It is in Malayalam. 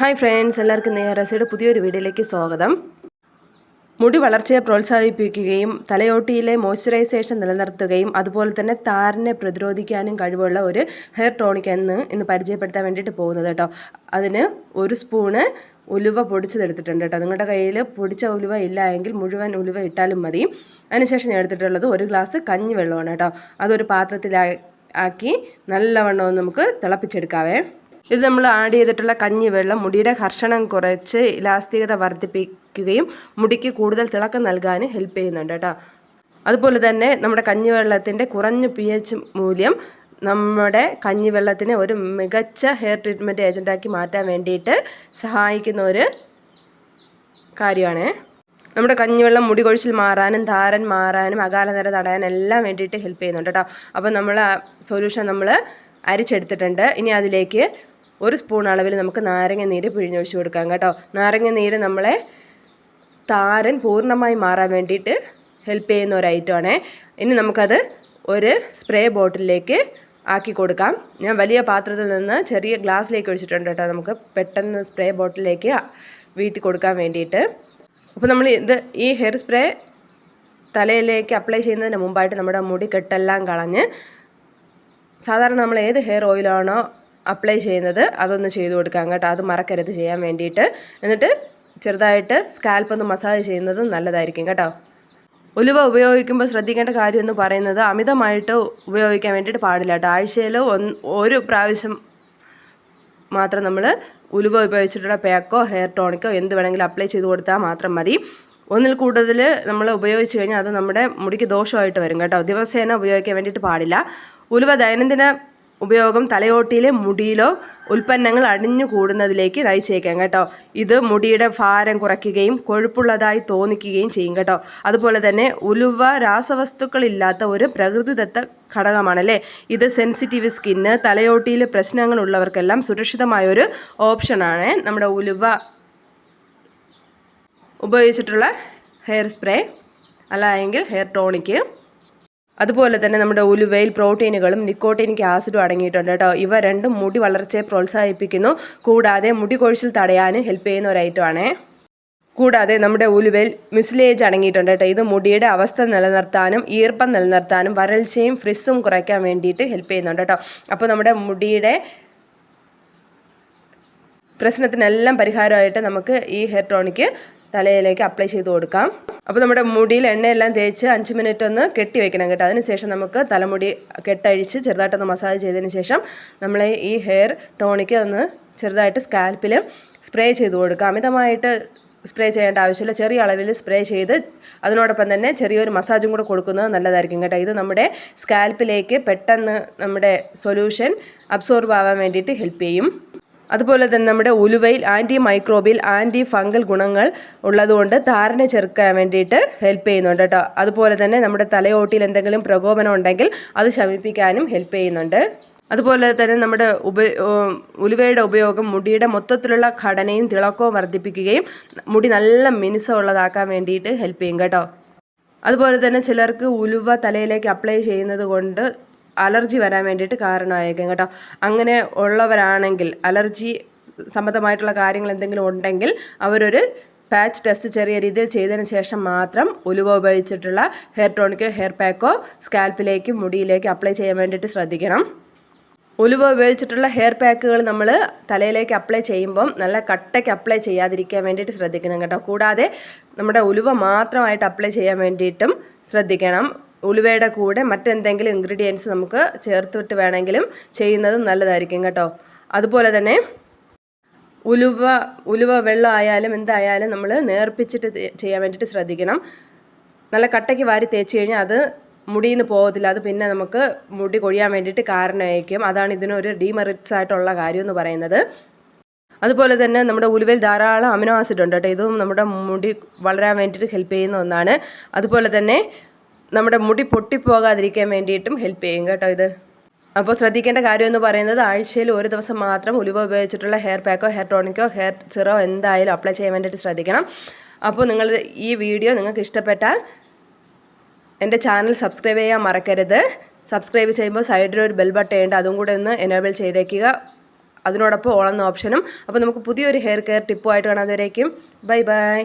ഹായ് ഫ്രണ്ട്സ് എല്ലാവർക്കും നെയ്യറസിയുടെ പുതിയൊരു വീഡിയോയിലേക്ക് സ്വാഗതം. മുടി വളർച്ചയെ പ്രോത്സാഹിപ്പിക്കുകയും തലയോട്ടിയിലെ മോയ്സ്ചറൈസേഷൻ നിലനിർത്തുകയും അതുപോലെ തന്നെ താരനെ പ്രതിരോധിക്കാനും കഴിവുള്ള ഒരു ഹെയർ ടോണിക് എന്ന് ഇന്ന് പരിചയപ്പെടുത്താൻ വേണ്ടിയിട്ട് പോകുന്നത് കേട്ടോ. അതിന് ഒരു സ്പൂണ് ഉലുവ പൊടിച്ചതെടുത്തിട്ടുണ്ട് കേട്ടോ. നിങ്ങളുടെ കയ്യിൽ പൊടിച്ച ഉലുവ ഇല്ല എങ്കിൽ മുഴുവൻ ഉലുവ ഇട്ടാലും മതി. അതിനുശേഷം ഞാൻ എടുത്തിട്ടുള്ളത് ഒരു ഗ്ലാസ് കഞ്ഞി വെള്ളമാണ് കേട്ടോ. അതൊരു പാത്രത്തിലാക്കി നല്ലവണ്ണം നമുക്ക് തിളപ്പിച്ചെടുക്കാവേ. ഇത് നമ്മൾ ആഡ് ചെയ്തിട്ടുള്ള കഞ്ഞിവെള്ളം മുടിയുടെ കർഷണം കുറച്ച് ഇലാസ്തികത വർദ്ധിപ്പിക്കുകയും മുടിക്ക് കൂടുതൽ തിളക്കം നൽകാൻ ഹെൽപ്പ് ചെയ്യുന്നുണ്ട് കേട്ടോ. അതുപോലെ തന്നെ നമ്മുടെ കഞ്ഞിവെള്ളത്തിന്റെ കുറഞ്ഞ പി എച്ച് മൂല്യം നമ്മുടെ കഞ്ഞിവെള്ളത്തിനെ ഒരു മികച്ച ഹെയർ ട്രീറ്റ്മെന്റ് ഏജന്റാക്കി മാറ്റാൻ വേണ്ടിയിട്ട് സഹായിക്കുന്ന ഒരു കാര്യമാണ്. നമ്മുടെ കഞ്ഞിവെള്ളം മുടി കൊഴിച്ചിൽ മാറാനും താരൻ മാറാനും അകാലനര തടയാനും എല്ലാം വേണ്ടിയിട്ട് ഹെൽപ്പ് ചെയ്യുന്നുണ്ട് കേട്ടോ. അപ്പോൾ നമ്മൾ സൊല്യൂഷൻ നമ്മൾ അരിച്ചെടുത്തിട്ടുണ്ട്. ഇനി അതിലേക്ക് ഒരു സ്പൂൺ അളവിൽ നമുക്ക് നാരങ്ങ നീര് പിഴിഞ്ഞൊഴിച്ച് കൊടുക്കാം കേട്ടോ. നാരങ്ങ നീര് നമ്മളെ താരൻ പൂർണമായി മാറാൻ വേണ്ടിയിട്ട് ഹെൽപ്പ് ചെയ്യുന്ന ഒരു ഐറ്റമാണ് ഇനി നമുക്കത് ഒരു സ്പ്രേ ബോട്ടിലേക്ക് ആക്കി കൊടുക്കാം. ഞാൻ വലിയ പാത്രത്തിൽ നിന്ന് ചെറിയ ഗ്ലാസ്സിലേക്ക് ഒഴിച്ചിട്ടുണ്ട് കേട്ടോ. നമുക്ക് പെട്ടെന്ന് സ്പ്രേ ബോട്ടിലേക്ക് വീട്ടിൽ കൊടുക്കാൻ വേണ്ടിയിട്ട്. അപ്പോൾ നമ്മൾ ഇത് ഈ ഹെയർ സ്പ്രേ തലയിലേക്ക് അപ്ലൈ ചെയ്യുന്നതിന് മുമ്പായിട്ട് നമ്മുടെ മുടി കെട്ടെല്ലാം കളഞ്ഞ് സാധാരണ നമ്മൾ ഏത് ഹെയർ ഓയിലാണോ അപ്ലൈ ചെയ്യുന്നത് അതൊന്ന് ചെയ്ത് കൊടുക്കാം കേട്ടോ. അത് മറക്കരുത് ചെയ്യാൻ വേണ്ടിയിട്ട്. എന്നിട്ട് ചെറുതായിട്ട് സ്കാൽപ്പ് ഒന്ന് മസാജ് ചെയ്യുന്നത് നല്ലതായിരിക്കും കേട്ടോ. ഉലുവ ഉപയോഗിക്കുമ്പോൾ ശ്രദ്ധിക്കേണ്ട കാര്യം എന്ന് പറയുന്നത് അമിതമായിട്ട് ഉപയോഗിക്കാൻ വേണ്ടിയിട്ട് പാടില്ല കേട്ടോ. ആഴ്ചയിൽ ഒരു പ്രാവശ്യം മാത്രം നമ്മൾ ഉലുവ ഉപയോഗിച്ചിട്ടുള്ള പാക്കോ ഹെയർ ടോണിക്കോ എന്ത് വേണമെങ്കിലും അപ്ലൈ ചെയ്ത് കൊടുത്താൽ മാത്രം മതി. ഒന്നിൽ കൂടുതൽ നമ്മൾ ഉപയോഗിച്ച് കഴിഞ്ഞാൽ അത് നമ്മുടെ മുടിക്ക് ദോഷമായിട്ട് വരും കേട്ടോ. ദിവസേന ഉപയോഗിക്കാൻ വേണ്ടിയിട്ട് പാടില്ല. ഉലുവ ദൈനംദിന ഉപയോഗം തലയോട്ടിയിലെ മുടിയിലോ ഉൽപ്പന്നങ്ങൾ അടിഞ്ഞു കൂടുന്നതിലേക്ക് നയിച്ചേക്കാം കേട്ടോ. ഇത് മുടിയുടെ ഭാരം കുറയ്ക്കുകയും കൊഴുപ്പുള്ളതായി തോന്നിക്കുകയും ചെയ്യും കേട്ടോ. അതുപോലെ തന്നെ ഉലുവ രാസവസ്തുക്കളില്ലാത്ത ഒരു പ്രകൃതിദത്ത ഘടകമാണല്ലേ? ഇത് സെൻസിറ്റീവ് സ്കിന്ന് തലയോട്ടിയിലെ പ്രശ്നങ്ങൾ ഉള്ളവർക്കെല്ലാം സുരക്ഷിതമായൊരു ഓപ്ഷനാണ് നമ്മുടെ ഉലുവ ഉപയോഗിച്ചിട്ടുള്ള ഹെയർ സ്പ്രേ അല്ല എങ്കിൽ ഹെയർ ടോണിക്ക് അതുപോലെ തന്നെ നമ്മുടെ ഉലുവയിൽ പ്രോട്ടീനുകളും നിക്കോട്ടീനിക് ആസിഡും അടങ്ങിയിട്ടുണ്ട് കേട്ടോ. ഇവ രണ്ടും മുടി വളർച്ചയെ പ്രോത്സാഹിപ്പിക്കുന്നു. കൂടാതെ മുടി കൊഴിച്ചിൽ തടയാനും ഹെൽപ്പ് ചെയ്യുന്ന ഒരു ഐറ്റമാണേ കൂടാതെ നമ്മുടെ ഉലുവയിൽ മിസ്ലേജ് അടങ്ങിയിട്ടുണ്ട് കേട്ടോ. ഇത് മുടിയുടെ അവസ്ഥ നിലനിർത്താനും ഈർപ്പം നിലനിർത്താനും വരൾച്ചയും ഫ്രിസ്സും കുറയ്ക്കാൻ വേണ്ടിയിട്ട് ഹെൽപ്പ് ചെയ്യുന്നുണ്ട് കേട്ടോ. അപ്പോൾ നമ്മുടെ മുടിയുടെ പ്രശ്നത്തിനെല്ലാം പരിഹാരമായിട്ട് നമുക്ക് ഈ ഹെയർ ടോണിക്ക് തലയിലേക്ക് അപ്ലൈ ചെയ്ത് കൊടുക്കാം. അപ്പോൾ നമ്മുടെ മുടിയിൽ എണ്ണയെല്ലാം തേച്ച് അഞ്ച് മിനിറ്റ് ഒന്ന് കെട്ടി വെക്കണം കേട്ടോ. അതിനുശേഷം നമുക്ക് തലമുടി കെട്ടഴിച്ച് ചെറുതായിട്ടൊന്ന് മസാജ് ചെയ്തതിന് ശേഷം നമ്മൾ ഈ ഹെയർ ടോണിക്ക് ഒന്ന് ചെറുതായിട്ട് സ്കാൽപ്പിൽ സ്പ്രേ ചെയ്ത് കൊടുക്കാം. അമിതമായിട്ട് സ്പ്രേ ചെയ്യേണ്ട ആവശ്യമില്ല. ചെറിയ അളവിൽ സ്പ്രേ ചെയ്ത് അതിനോടൊപ്പം തന്നെ ചെറിയൊരു മസാജും കൂടെ കൊടുക്കുന്നത് നല്ലതായിരിക്കും കേട്ടോ. ഇത് നമ്മുടെ സ്കാൽപ്പിലേക്ക് പെട്ടെന്ന് നമ്മുടെ സൊല്യൂഷൻ അബ്സോർബ് ആവാൻ വേണ്ടിയിട്ട് ഹെൽപ്പ് ചെയ്യും. അതുപോലെ തന്നെ നമ്മുടെ ഉലുവയിൽ ആന്റി മൈക്രോബിയൽ ആന്റി ഫംഗൽ ഗുണങ്ങൾ ഉള്ളതുകൊണ്ട് താരനെ ചെറുക്കാൻ വേണ്ടിയിട്ട് ഹെൽപ്പ് ചെയ്യുന്നുണ്ട് കേട്ടോ. അതുപോലെ തന്നെ നമ്മുടെ തലയോട്ടിയിൽ എന്തെങ്കിലും പ്രകോപനം ഉണ്ടെങ്കിൽ അത് ശമിപ്പിക്കാനും ഹെൽപ്പ് ചെയ്യുന്നുണ്ട്. അതുപോലെ തന്നെ നമ്മുടെ ഉപ ഉലുവയുടെ ഉപയോഗം മുടിയുടെ മൊത്തത്തിലുള്ള ഘടനയും തിളക്കവും വർദ്ധിപ്പിക്കുകയും മുടി നല്ല മിനുസമുള്ളതാക്കാൻ വേണ്ടിയിട്ട് ഹെൽപ്പ് ചെയ്യും കേട്ടോ. അതുപോലെ തന്നെ ചിലർക്ക് ഉലുവ തലയിലേക്ക് അപ്ലൈ ചെയ്യുന്നത് കൊണ്ട് അലർജി വരാൻ വേണ്ടിയിട്ട് കാരണമായേക്കും കേട്ടോ. അങ്ങനെ ഉള്ളവരാണെങ്കിൽ അലർജി സംബന്ധമായിട്ടുള്ള കാര്യങ്ങൾ എന്തെങ്കിലും ഉണ്ടെങ്കിൽ അവരൊരു പാച്ച് ടെസ്റ്റ് ചെറിയ രീതിയിൽ ചെയ്തതിന് ശേഷം മാത്രം ഉലുവ ഉപയോഗിച്ചിട്ടുള്ള ഹെയർ ടോണിക്കോ ഹെയർ പാക്കോ സ്കാൽപ്പിലേക്കും മുടിയിലേക്കും അപ്ലൈ ചെയ്യാൻ വേണ്ടിയിട്ട് ശ്രദ്ധിക്കണം. ഉലുവ ഉപയോഗിച്ചിട്ടുള്ള ഹെയർ പാക്കുകൾ നമ്മൾ തലയിലേക്ക് അപ്ലൈ ചെയ്യുമ്പം നല്ല കട്ടയ്ക്ക് അപ്ലൈ ചെയ്യാതിരിക്കാൻ വേണ്ടിയിട്ട് ശ്രദ്ധിക്കണം കേട്ടോ. കൂടാതെ നമ്മുടെ ഉലുവ മാത്രമായിട്ട് അപ്ലൈ ചെയ്യാൻ വേണ്ടിയിട്ടും ശ്രദ്ധിക്കണം. ഉലുവയുടെ കൂടെ മറ്റെന്തെങ്കിലും ഇൻഗ്രീഡിയൻസ് നമുക്ക് ചേർത്തിട്ട് വേണമെങ്കിലും ചെയ്യുന്നത് നല്ലതായിരിക്കും കേട്ടോ. അതുപോലെ തന്നെ ഉലുവ ഉലുവ വെള്ളം ആയാലും എന്തായാലും നമ്മൾ നേർപ്പിച്ചിട്ട് ചെയ്യാൻ വേണ്ടിയിട്ട് ശ്രദ്ധിക്കണം. നല്ല കട്ടയ്ക്ക് വാരി തേച്ച് കഴിഞ്ഞാൽ അത് മുടിയിൽ നിന്ന് പോകത്തില്ല അത് പിന്നെ നമുക്ക് മുടി കൊഴിയാൻ വേണ്ടിയിട്ട് കാരണമായിരിക്കും. അതാണ് ഇതിനൊരു ഡീമെറിറ്റ്സ് ആയിട്ടുള്ള കാര്യം എന്ന് പറയുന്നത്. അതുപോലെ തന്നെ നമ്മുടെ ഉലുവയിൽ ധാരാളം അമിനോ ആസിഡ് ഉണ്ട് കേട്ടോ. ഇതും നമ്മുടെ മുടി വളരാൻ വേണ്ടിയിട്ട് ഹെൽപ്പ് ചെയ്യുന്ന ഒന്നാണ്. അതുപോലെ തന്നെ നമ്മുടെ മുടി പൊട്ടിപ്പോകാതിരിക്കാൻ വേണ്ടിയിട്ടും ഹെൽപ്പ് ചെയ്യും കേട്ടോ ഇത്. അപ്പോൾ ശ്രദ്ധിക്കേണ്ട കാര്യം എന്ന് പറയുന്നത് ആഴ്ചയിൽ ഒരു ദിവസം മാത്രം ഉലുവ ഉപയോഗിച്ചിട്ടുള്ള ഹെയർ പാക്കോ ഹെയർ ടോണിക്കോ ഹെയർ സിറോ എന്തായാലും അപ്ലൈ ചെയ്യാൻ വേണ്ടിയിട്ട് ശ്രദ്ധിക്കണം. അപ്പോൾ നിങ്ങൾ ഈ വീഡിയോ നിങ്ങൾക്ക് ഇഷ്ടപ്പെട്ടാൽ എന്റെ ചാനൽ സബ്സ്ക്രൈബ് ചെയ്യാൻ മറക്കരുത്. സബ്സ്ക്രൈബ് ചെയ്യുമ്പോൾ സൈഡിൽ ഒരു ബെൽ ബട്ടൺ ഉണ്ട് അതും കൂടെ ഒന്ന് എനേബിൾ ചെയ്തേക്കുക. അതിനോടൊപ്പം ഓൺ എന്ന ഓപ്ഷനും അപ്പോൾ നമുക്ക് പുതിയൊരു ഹെയർ കെയർ ടിപ്പുമായിട്ട് കാണാൻ വരേക്കും ബൈ ബൈ